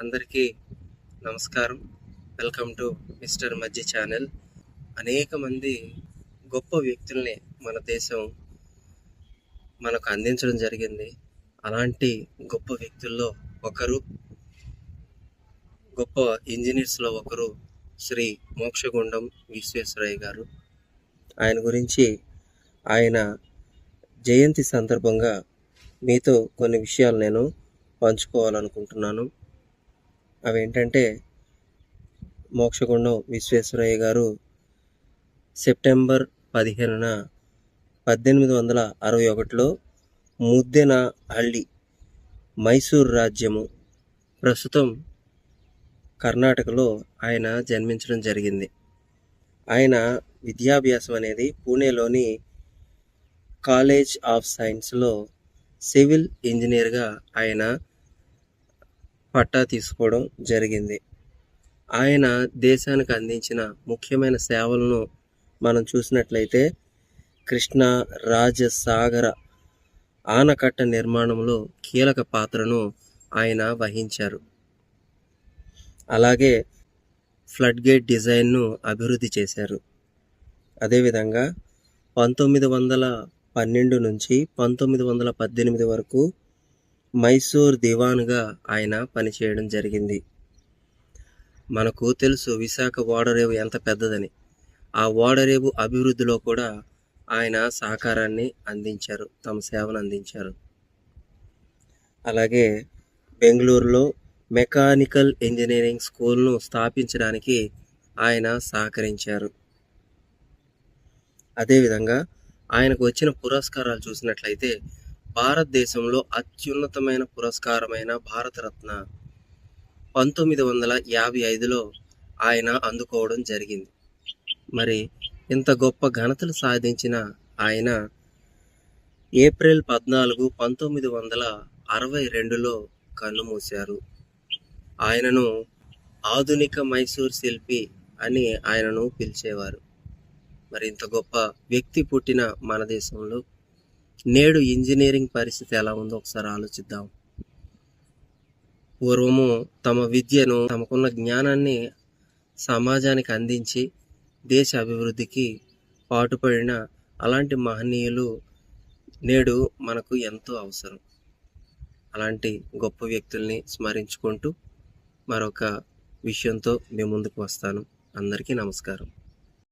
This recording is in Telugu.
అందరికీ నమస్కారం. Welcome to Mr Majji channel. అనేక మంది గొప్ప వ్యక్తుల్ని మన దేశం మనకు అందించడం జరిగింది. అలాంటి గొప్ప వ్యక్తుల్లో ఒకరు గొప్ప ఇంజనీర్స్లో ఒకరు శ్రీ మోక్షగుండం విశ్వేశ్వరయ్య గారు. ఆయన గురించి ఆయన జయంతి సందర్భంగా మీతో కొన్ని విషయాలు నేను పంచుకోవాలనుకుంటున్నాను. అవేంటంటే మోక్షగుండం విశ్వేశ్వరయ్య గారు సెప్టెంబర్ పదిహేనున పద్దెనిమిది వందల అరవై ఒకటిలో ముద్దెన హళ్ళి మైసూర్ రాజ్యము ప్రస్తుతం కర్ణాటకలో ఆయన జన్మించడం జరిగింది. ఆయన విద్యాభ్యాసం అనేది పూణేలోని కాలేజ్ ఆఫ్ సైన్స్లో సివిల్ ఇంజనీర్గా ఆయన పట్టా తీసుకోవడం జరిగింది. ఆయన దేశానికి అందించిన ముఖ్యమైన సేవలను మనం చూసినట్లయితే కృష్ణా రాజసాగర ఆనకట్ట నిర్మాణంలో కీలక పాత్రను ఆయన వహించారు. అలాగే ఫ్లడ్ గేట్ డిజైన్ను అభివృద్ధి చేశారు. అదేవిధంగా పంతొమ్మిది వందల పన్నెండు నుంచి పంతొమ్మిది వందల పద్దెనిమిది వరకు మైసూర్ దివాన్గా ఆయన పనిచేయడం జరిగింది. మనకు తెలుసు విశాఖ ఓడరేవు ఎంత పెద్దదని. ఆ ఓడరేవు అభివృద్ధిలో కూడా ఆయన సహకారాన్ని అందించారు తమ సేవను అందించారు. అలాగే బెంగళూరులో మెకానికల్ ఇంజనీరింగ్ స్కూల్ను స్థాపించడానికి ఆయన సహకరించారు. అదేవిధంగా ఆయనకు వచ్చిన పురస్కారాలు చూసినట్లయితే భారతదేశంలో అత్యున్నతమైన పురస్కారమైన భారతరత్న పంతొమ్మిది వందల యాభై ఐదులో ఆయన అందుకోవడం జరిగింది. మరి ఇంత గొప్ప ఘనతలు సాధించిన ఆయన ఏప్రిల్ పద్నాలుగు పంతొమ్మిది వందల అరవై రెండులో కన్నుమూశారు ఆయనను ఆధునిక మైసూర్ శిల్పి అని ఆయనను పిలిచేవారు. మరి ఇంత గొప్ప వ్యక్తి పుట్టిన మన దేశంలో నేడు ఇంజనీరింగ్ పరిస్థితి ఎలా ఉందో ఒకసారి ఆలోచిద్దాం. పూర్వము తమ విద్యను తమకున్న జ్ఞానాన్ని సమాజానికి అందించి దేశ అభివృద్ధికి పాటుపడిన అలాంటి మహనీయులు నేడు మనకు ఎంతో అవసరం. అలాంటి గొప్ప వ్యక్తుల్ని స్మరించుకుంటూ మరొక విషయంతో మీ ముందుకు వస్తాను. అందరికీ నమస్కారం.